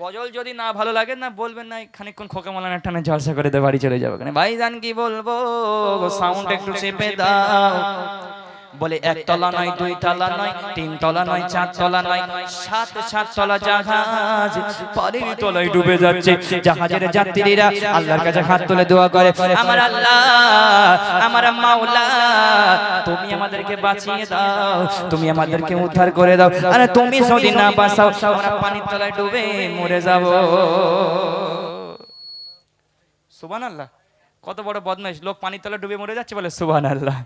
গজল যদি না ভালো লাগে না বলবেন না খানিকক্ষণ খোকা মালানের টানে জলসা করে দিয়ে বাড়ি চলে যাবে। কেন ভাইজান কি বলব? সাউন্ড একটু চেপে দাও। বলে এক তলা নয়, দুই তলা নয়, তিন তলা নয়, চার তলা নয়, সাত সাত তলা জাহাজ পানির তলায় ডুবে যাচ্ছে। জাহাজের যাত্রীরা আল্লাহর কাছে হাত তুলে দোয়া করে, আমার আল্লাহ, আমার মাওলা, তুমি আমাদেরকে বাঁচিয়ে দাও, তুমি আমাদেরকে উদ্ধার করে দাও। আরে তুমি যদি না বাঁচাও, আমরা পানির তলায় ডুবে মরে যাব। সুবান আল্লাহ কত বড় বদমাইশ লোক পানির তলায় ডুবে মরে যাচ্ছে বলে সুবান আল্লাহ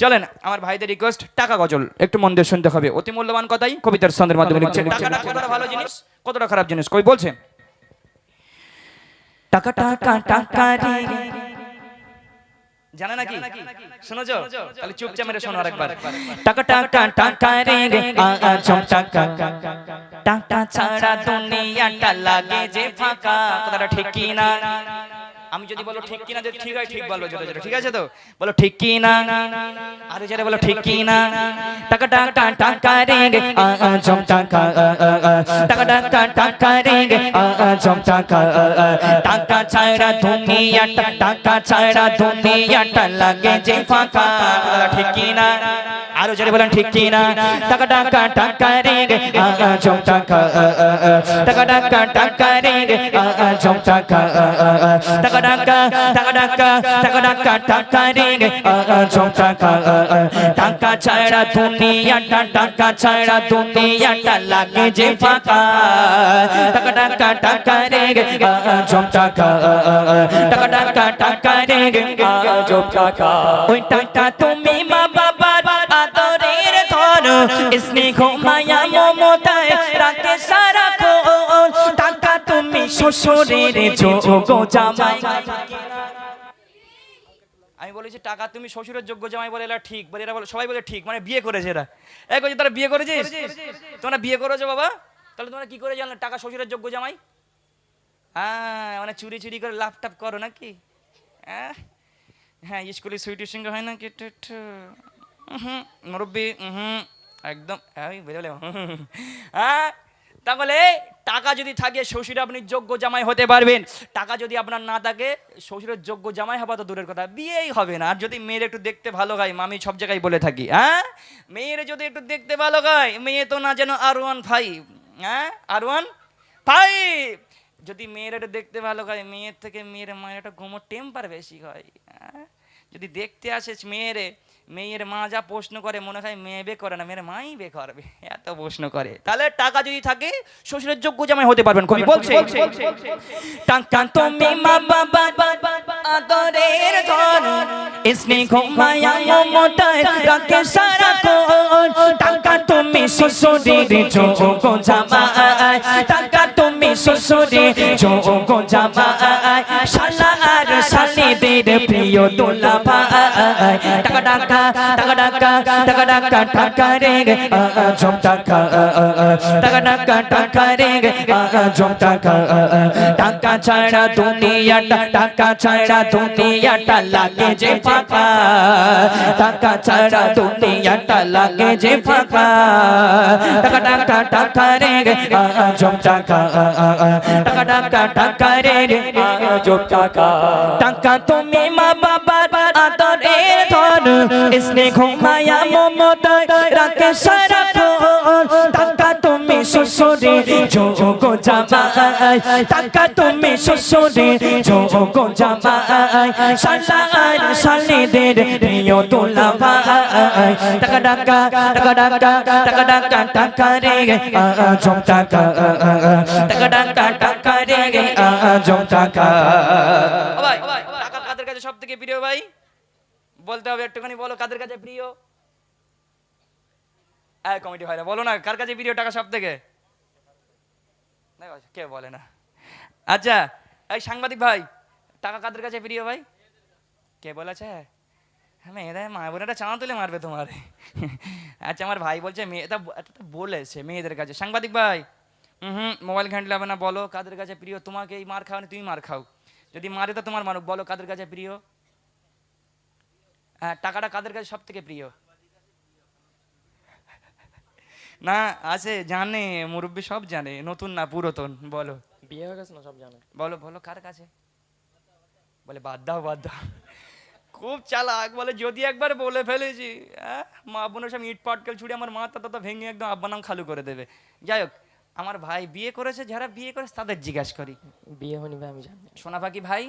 চলেন আমার ভাইদের রিকোয়েস্ট টাকা গজল একটু মন দিয়ে শুনতে হবে অতি মূল্যবান কথাই কবিতার ছন্দের মাধ্যমে লিখছে টাকাটা কতটা ভালো জিনিস কতটা খারাপ জিনিস কই বলছে টাকা টাকা টাকা রে জানে নাকি শুনেছো তাহলে চুপচাপ মেরে শোনো আরেকবার টাকা টাকা টাকা রে রে আ আ চম টাকা টাকা ছাড়া দুনিয়াটা লাগে যে ফাঁকা কথাটা ঠিক কি না আমি যদি বলো ঠিক কিনা, যদি ঠিক হয়, ঠিক বলব যেটা যেটা ঠিক আছে তো বলো ঠিক কি না আরে যারা বলো ঠিক কি না টাকা টাকা টাকা, রে চম টাকা। টাকা টাকা টাকা, রে চম টাকা। টাকা ছাড়া দুনিয়াটা, টাকা ছাড়া দুনিয়াটা লাগে যে ফাঁকা ঠিক কি না আরও যারা বলেন ঠিক কি না টাকা টাকা টাকা রে আ টাকা। টাকা টাকা টাকা রে আ টাকা। টাকা টাকা টাকা টাকা টাকা টাকা টাকা রে আ টাকা। টাকা ছাড়া দুনিয়াটা টাকা ছাড়া দুনিয়াটা লাগে যে ফাঁকা টাকা টাকা টাকা রে আ টাকা। টাকা টাকা টাকা রে আ টাকা ওই টাকা তুমি ধর আমি বলেছি, টাকা তুমি শ্বশুরের যোগ্য জামাই বলে এরা ঠিক। বলে এরা বলে, সবাই বলে ঠিক মানে বিয়ে করেছে এরা। এক বলছে তারা বিয়ে করেছিস? তোমরা বিয়ে করেছ বাবা। তাহলে তোমরা কি করে জানলে, টাকা শ্বশুরের যোগ্য জামাই? হ্যাঁ মানে চুরি চুরি করে লাভ টাপ করো নাকি? হ্যাঁ হ্যাঁ স্কুলে সুইটির সঙ্গে হয় না কি মুরব্বী হুম একদম হ্যাঁ তাহলে টাকা যদি থাকে, শ্বশুর আপনি যোগ্য জামাই হতে পারবেন। টাকা যদি আপনার না থাকে শ্বশুরের যোগ্য জামাই হওয়া তো দূরের কথা। বিয়েই হবে না। আর যদি মেয়ের একটু দেখতে ভালো গায় আমি সব জায়গায় বলে থাকি। হ্যাঁ মেয়ের যদি একটু দেখতে ভালো গায় মেয়ে তো না যেন আর ওয়ান ফাইভ হ্যাঁ আর ওয়ান ফাইভ যদি মেয়ের একটু দেখতে ভালো হয়, মেয়ের থেকে মেয়ের মায়ের একটা গোমর টেম্পার বেশি হয়। হ্যাঁ? যদি দেখতে আসে মেয়েরে মেয়ের মা যা প্রশ্ন করে মনে হয় মেয়ে বে করে না মেয়ের মাই বে করবে এত প্রশ্ন করে তাহলে টাকা যদি থাকে শ্বশুরের যোগ্য জামাই হতে পারবেন কবি বলছে টাকা তুমি মা বাবা আদরের ধন স্নেহ মায়া মমতায় রাখে সারা টাকা তুমি শ্বশুরের যোগ্য জামাই টাকা তুমি শ্বশুরের যোগ্য জামাই, শালা আর শালিদের প্রিয় দোলা ভাই টাকা টাকা টাকা টাকা টাকা টাকা টাকা রে জম জম টাকা। টাকা ছাড়া দুনিয়াটা, টাকা ছাড়া দুনিয়াটা লাগে যে ফাঁকা টাকা ছাড়া দুনিয়াটা লাগে যে ফাঁকা টাকা টাকা টাকা রে জম টাকা। টাকা টাকা টাকা রে রে জম টাকা টাকা তুমি মা বাবার আদরে ধন স্নেহ মায়া মমতা রাখে সারা শ্বশুরে যোগ জামাই টাকা তুমি শ্বশুরে যোগ জামাই শালা আর শালিদের প্রিয় তোলা ভাই। টাকা টাকা টাকা টাকা টাকা টাকা টাকা রে আ, জম টাকা। টাকা টাকা টাকা রে আ, আ, জম টাকা। ভাই টাকা কাদের কাছে সব থেকে প্রিয় ভাই? বলতে হবে একটুখানি বলো কাদের কাছে প্রিয়? কমিটি ভাইরা বলো না কার কাছে প্রিয় টাকা সব থেকে কে বলে না। আচ্ছা এই সাংবাদিক ভাই, টাকা কাদের কাছে প্রিয় ভাই? কে বলেছে? হ্যাঁ মেয়েরা মা বোনেরা চাঁদা তুলে মারবে তোমার। আচ্ছা আমার ভাই বলছে মেয়েটা বলেছে মেয়েদের কাছে। সাংবাদিক ভাই হুম, মোবাইল ঘাঁটলে হবে না, বলো কাদের কাছে প্রিয়? তোমাকে এই মার খাও তুমি মার খাও। যদি মারে তো তোমার মারুক, বলো কাদের কাছে প্রিয়? হ্যাঁ টাকাটা কাদের কাছে সব থেকে প্রিয়? না আছে জানে মুরব্বী সব জানে নতুন না পুরাতন বলো। বিয়ে হয়ে গেছে না সব জানে? বলো বলো কার কাছে? বলে বাদ দাও বাদ দাও। খুব চালাক বলে যদি একবার বলে ফেলেছি আহ, মা বোনের সব ইট পাটকেল ছুড়ে আমার মাথা টাথা ভেঙে একদম আব্বা নাম খালু করে দেবে। যাই হোক আমার ভাই বিয়ে করেছে যারা বিয়ে করেছে তাদের জিজ্ঞাসা করি। বিয়ে হয়নি ভাই আমি জানি সোনা পাখি ভাই?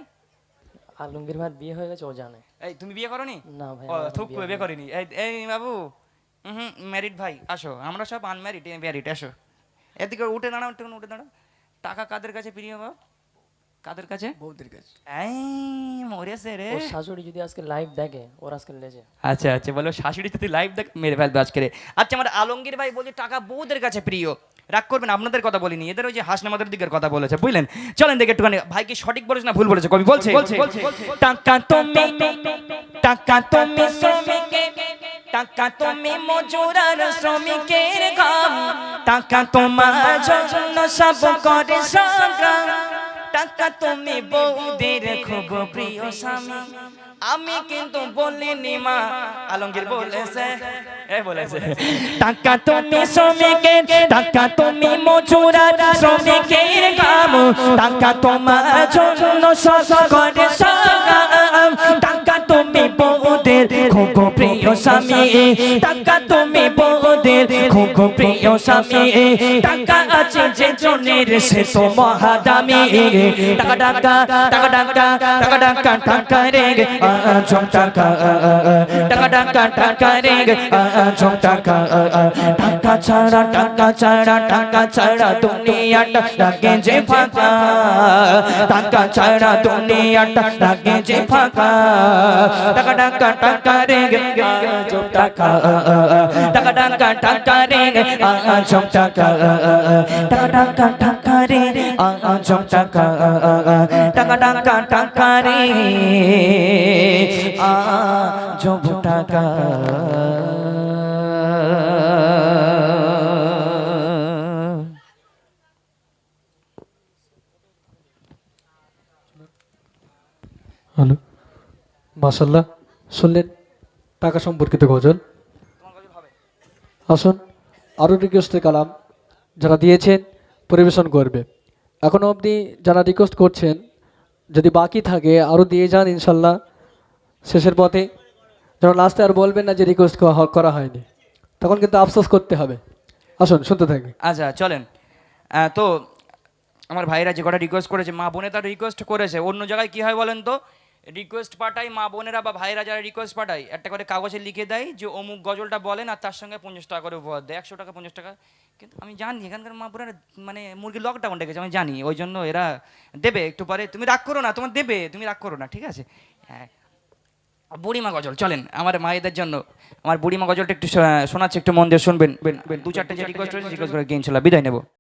আলমগীর ভাই বিয়ে হয়ে গেছে ও জানে। এই তুমি বিয়ে করনি? না ভাই থুক বিয়ে বিয়ে করিনি। এই এই বাবু হুম ম্যারিড ভাই আসো। আমরা সব আনম্যারিড ম্যারিড আসো। এদিকে উঠে দাঁড়াও একটু উঠে দাঁড়াও। টাকা কাদের কাছে প্রিয় বাবা কাদের কাছে? বৌদির কাছে। এই মরেছে রে। ওর শাশুড়ি যদি আজকে লাইভ দেখে ওর আজকে লেজে। আচ্ছা আচ্ছা বলো শাশুড়ি যদি লাইভ দেখ মেরে ফেলবে আজকে রে। আচ্ছা আমার আলমগীর ভাই বলছে টাকা বউদের কাছে প্রিয়। রাগ করবেন আপনাদের কথা বলিনি। এদের ওই যে হাসনামাদের দিকের কথা বলেছে বুঝলেন? চলেন দেখে একটুখানি। ভাই কি সঠিক বলেছে না ভুল বলেছে? কবি বলছে? টাকা তুমি টাকা তুমি শ্রমিকের টাকা তুমি মজুরার শ্রমিকের কাম টাকা তোমার জন্য সব করে সংগ্রাম। টাকা তুমি বউদের খুব প্রিয় স্বামী। আমি কিন্তু বলিনি মা। আলমগীর বলেছে। এ বলেছে। টাকা তুমি শ্রমিকের টাকা তুমি মজুরার শ্রমিকের কাম টাকা তোমার জন্য সব করে সংগ্রাম। টাকা তুমি বউদের খুব প্রিয় স্বামী। টাকা তুমি বউদের খুব প্রিয় স্বামী। টাকা আছে যে জনের, সে তো মহাদামি। টাকা টাকা টাকা টাকা টাকা টাকা টাকা রে ঝম টাকা টাকা টাকা টাকা রে ঝম টাকা টাকা ছাড়া টাকা ছাড়া টাকা ছাড়া দুনিয়াটা লাগে যে ফাঁকা। টাকা ছাড়া দুনিয়াটা লাগে যে ফাঁকা। টাকা টাকা টাকা রে ঝম টাকা টাকা টাকা টাকা রে ঝম টাকা টাকা টাকা টাকা রে ঝম টাকা টাকা টাকা টাকা রে ঝম টাকা মাসাল্লাহ শুনলেন টাকা সম্পর্কিত গজল? আসুন আরও রিকোয়েস্টের কালাম যারা দিয়েছেন পরিবেশন করবে। এখনও অবধি যারা রিকোয়েস্ট করছেন, যদি বাকি থাকে আরও দিয়ে যান ইনশাল্লাহ শেষের পথে যেন লাস্টে আর বলবেন না যে রিকোয়েস্ট করা হয়নি। তখন কিন্তু আফসোস করতে হবে। আসুন, শুনতে থাকি। আচ্ছা চলেন। তো আমার ভাইরা যে কটা রিকোয়েস্ট করেছে, মা বোনে তার রিকোয়েস্ট করেছে, অন্য জায়গায় কি হয় বলেন তো? রিকোয়েস্ট পাঠায় মা বোনেরা বা ভাইরা যারা রিকোয়েস্ট পাঠায়, একটা করে কাগজে লিখে দেয় যে অমুক গজলটা বলেন আর তার সঙ্গে পঞ্চাশ টাকা করে উপহার দেয়, একশো টাকা, পঞ্চাশ টাকা। কিন্তু আমি জানি, এখানকার মা বোনেরা মানে মুরগি লকডাউন ডেকেছে, আমি জানি, ওই জন্য এরা দেবে, একটু পরে, তুমি রাগ করো না, তোমার দেবে, তুমি রাগ করো না, ঠিক আছে? হ্যাঁ। বুড়িমা গজল, চলেন, আমার মায়েদের জন্য, আমার বুড়িমা গজলটা একটু শোনাচ্ছে, একটু মন দিয়ে শুনবেন দু চারটে যে রিকোয়েস্ট রয়েছে রিকোয়েস্ট করে গেম বিদায় নেব।